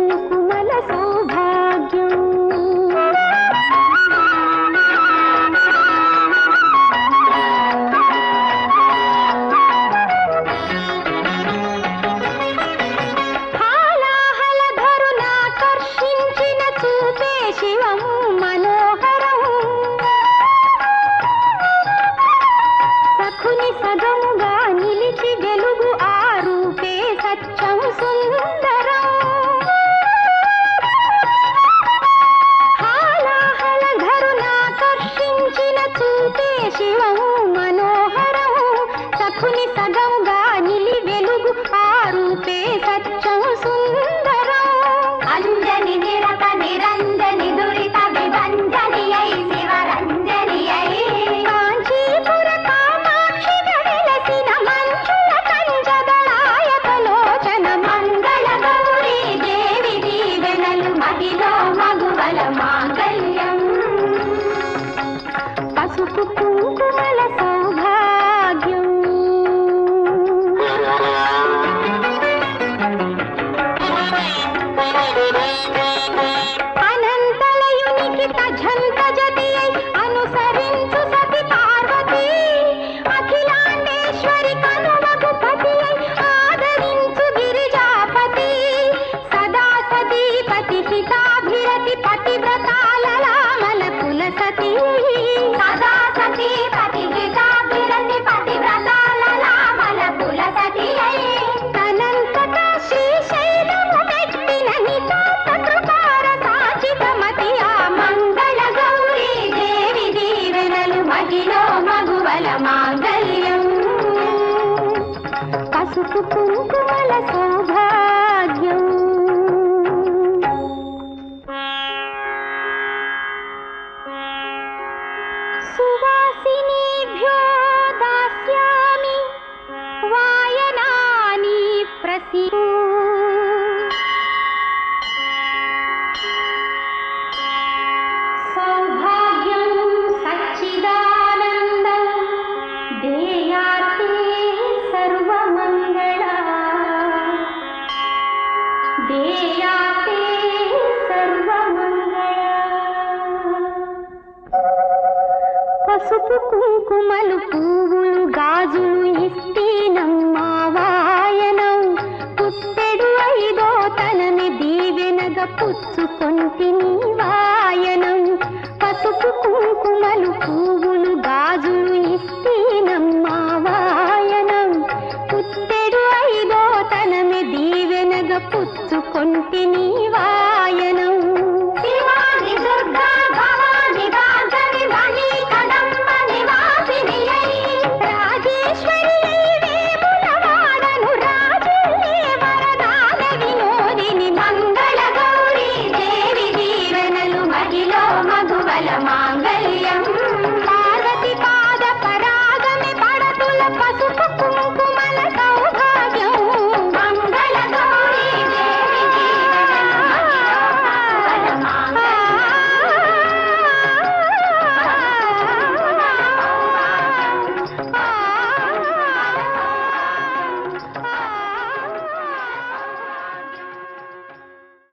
కుంకుమల శోభ शिवा పసుపు కుంకుమల సౌభాగ్యం. శివా పూమలు పువ్వులు గాజులు ఇస్తేనమ్మావాయనం పుట్టెడు ఐదో దీవెనగ వాయనం. పసుపు కుంకుమలు పువ్వులు గాజులు ఇస్తేనమ్మావాయనం పుట్టెడు ఐదో తనమి దీవెనగ పుచ్చుకొంటిని